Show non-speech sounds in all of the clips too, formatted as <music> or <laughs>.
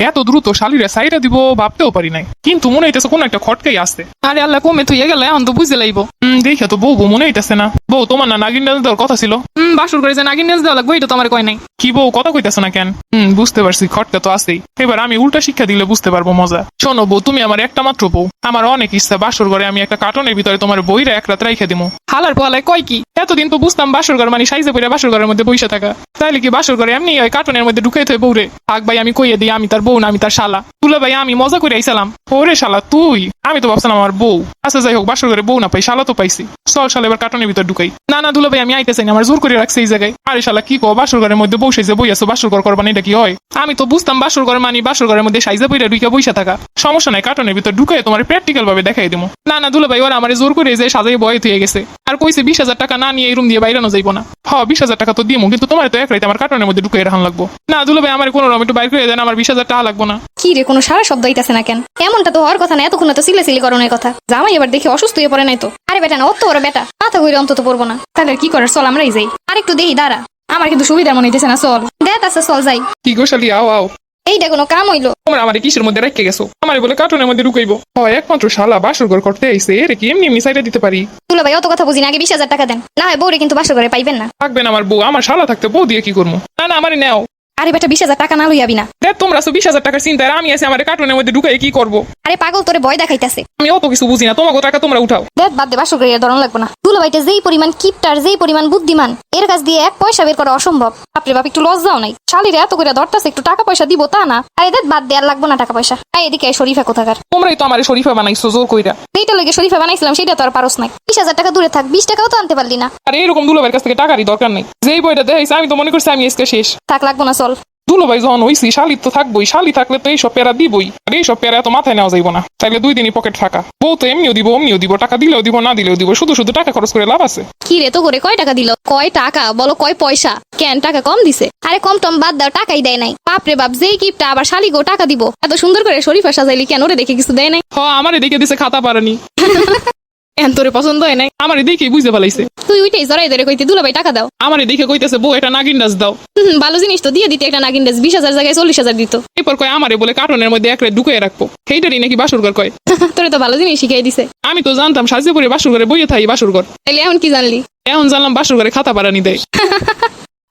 এত দ্রুত শালিরে সাইরা দিব ভাবতেও পারি নাই। কিন্তু মনে হইতেছে কোন একটা খটকাই আসতে আরে আল্লাহ, কমে তুই গেলে এখন তো বুঝতে লাইব। দেখে তো বউ মনে হইতেছে না। বউ তোমার না নাগিন ডান্স দেওয়ার কথা ছিল? হুম বাসুর করে যে নাগিন নেস দেওয়া লাগবে এটা তো আমার কয় নাই। কি বউ কথা কইতেছে না কেন? হুম বুঝতে পারছি খটকা তো আছেই। এবার আমি উল্টা শিক্ষা দিলে বুঝতে পারব মজা। শোনো বউ তুমি আমার একটা মাত্র বউ। আমার অনেক ইচ্ছা বাসর ঘরে আমি একটা কার্টনের ভিতরে তোমার বইরা এক রাত রাইখে দিমু। হালার পোয়ালায় কয় কি? এতদিন তো বুঝতাম বাসর ঘর মানে সাইজে পড়ে বাসর ঘরের মধ্যে বইসা থাকা। তাইলে কি বাসর ঘরে এমনি ওই কার্টনের মধ্যে ঢুকাই থই বউরে? থাক ভাই আমি কইয়ে দিই আমি তার বউ না আমি তার শালা। তুলে ভাই আমি মজা করে আইসালাম। ওরে শালা তুই? আমি তো ভাবছিলাম আমার বউ। আচ্ছা যাই হোক বাসর ঘরে বউ না পাই শালা তো পাইছি। চল শালা এবার কার্টনের ভিতর ঢুকাই না না দুলা ভাই, আমি আইতে চাই না, আমার জোর করে রাখছে এই জায়গায়। আরে শালা কি কো বাসর ঘরের মধ্যে বসে যে বই আছো, বাসর ঘর করবানি এটা কি হয়? আমি তো বুঝতাম বাসর ঘর মানে বাসর ঘরের মধ্যে সাইজে বইরা ঢুকে বইসা থাকা। সমস্যা নাই, কার্টনের ভিতর ঢুকাই তোমার প্র্যাকটিক্যাল ভাবে দেখাই দিমু। না না দুলা ভাই, ওরা আমার জোর করে যে সাজাই বয়ে থুয়ে গেছে। আর কইছে বিশ হাজার টাকা না নিয়ে এই রুম দিয়ে বাইরানো যাইবো না। হ, বিশ হাজার টাকা তো দিমু, কিন্তু তোমার তো এক রাইতে আমার কার্টনের মধ্যে ঢুকে রাখান লাগবো। না দুলা ভাই, আমার কোনো রকম একটু বাইর করে দেন, আমার বিশ হাজার টাকা লাগবো না। কি রে, কোনো সারা শব্দ হইতাছে না কেন? এমনটা তো হওয়ার কথা না, এতক্ষণ তো সিলে সিলি করণের কথা। জামাই এবার দেখে অসুস্থ হয়ে পড়ে নাই তো। আরে বেটা না, অত বড় বেটা। মাথা ঘুরে অন্তত পড়ব না। তাহলে কি করার? চল আমরাই যাই। আর একটু দেই দাঁড়া। আমার কিন্তু সুবিধা মনে হইতেছে না চল। দেখ আছে চল যাই। কি গো শালি আও আও। এইটা কোনো কাম হইল? তোমার আমার কিসের মধ্যে রেখে গেছো? আমার বলে কার্টনের মধ্যে ঢুকাইবো। হয় একমাত্র শালা বাসর ঘর করতে আইসে এর কি এমনি এমনি সাইডে দিতে পারি? তুলো ভাই অত কথা বুঝি না আগে বিশ হাজার টাকা দেন। না হয় বউরে কিন্তু বাসর করে পাইবেন না। থাকবেন আমার বউ আমার শালা থাকতে বউ দিয়ে কি করব না না আমারই নেও। আরে বেটা বিশ হাজার টাকা না লইয়াবি না। তোমরা তো বিশ হাজার টাকার আমি আছি আমার কার্টনের মধ্যে ঢুকাই কি করব? আরে পাগল তোরে ভয় দেখাইতাছে। আমি অত কিছু বুঝি না তোমাকে টাকা তোমরা উঠাও। দেখ বাদ দে বাসর করে ধরন লাগবো না। ভাইটা যেই পরিমাণ কিপটার যেই পরিমাণ বুদ্ধিমান এর কাছ দিয়ে এক পয়সা বের করা অসম্ভব। বাপরে বাপ একটু লজ্জাও নাই। শালিরে এত করে ধরতাছে একটু টাকা পয়সা দিব তা না। আরে দেখ বাদ দে আর লাগবো না টাকা পয়সা। আয় এদিকে শরীফা কোথাকার। তোমরাই তো আমার শরীফা বানাইছো জোর কইরা। যেটা লগে শরীফা বানাইছিলাম সেটা তো আর পারস নাই। বিশ হাজার টাকা দূরে থাক বিশ টাকাও তো আনতে পারলি না। আর এরকম দুলোভাইয়ের কাছ থেকে টাকারই দরকার নেই। যেই বইটা দেখাইছে আমি তো মনে করছি আমি আজকে শেষ। থাক লাগবো না চল। দুলোভাই যখন হইছি শালি তো থাকবোই শালি থাকলে তো এইসব প্যারা দিবই আর এইসব প্যারা এত মাথায় নেওয়া যাইব না। তাইলে দুই দিনই পকেট ফাঁকা। বউ তো এমনিও দিব অমনিও দিব টাকা দিলেও দিব না দিলেও দিব শুধু শুধু টাকা খরচ করে লাভ আছে। কি রে তো করে কয় টাকা দিল? কয় টাকা? বলো কয় পয়সা? কেন টাকা কম দিছে? আরে কম টম বাদ দাও টাকাই দেয় নাই। বাপ রে বাপ যেই কিপটা আবার শালিগো টাকা দিব। এত সুন্দর করে শরীফা সাজাইলি কেন রে দেখে কিছু দেয় নাই? হ আমারে দেখে দিছে খাতা পারানি। <laughs> এখন তোরে পছন্দ হয় নাই? আমারে দেখে বুঝতে পালাইছে। তুই ওইটাই জড়াই ধরে কইতে দুলা ভাই টাকা দাও। আমারে দেখে কইতেছে বউ একটা নাগিন ডাস দাও। হুম, ভালো জিনিস তো দিয়ে দিতে একটা নাগিন ড্রেস বিশ হাজার জায়গায় চল্লিশ হাজার দিত। এরপর কয় আমারে বলে কার্টনের মধ্যে একরে ঢুকিয়ে রাখব। সেইটারই নাকি বাসুর ঘর কয়। <laughs> তোরে তো ভালো জিনিস শিখাই দিছে। আমি তো জানতাম সাজে পরে বাসুর ঘরে বইয়ে থাই বাসুর ঘর। তাইলে এখন কি জানলি? এখন জানলাম বাসুর ঘরে খাতা পারানি দেয়। <laughs>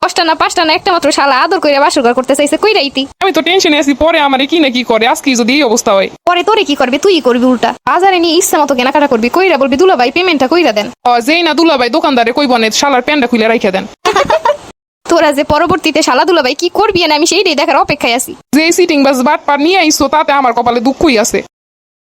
পাঁচটা না পাঁচটা না একটা মাত্র শালা আদর করে বাসর ঘর করতে চাইছে কই রাইতি আমি তো টেনশনে আছি পরে আমারে কি না কি করে আজকে যদি এই অবস্থা হয়। পরে তোরে কি করবি তুই করবি উল্টা। বাজারে নিয়ে ইচ্ছা মতো কেনাকাটা করবি কইরা বলবি দুলা ভাই পেমেন্টটা কইরা দেন। ও, যেই না দুলাভাই দোকানদারে কই বনে শালার প্যান্ডা খুলে রাইখে দেন। তোরা যে পরবর্তীতে শালা দুলা ভাই কি করবি না আমি সেইটাই দেখার অপেক্ষায় আছি। যে সিটিং বাস বাট পার নিয়ে আইসো তাতে আমার কপালে দুঃখই আছে।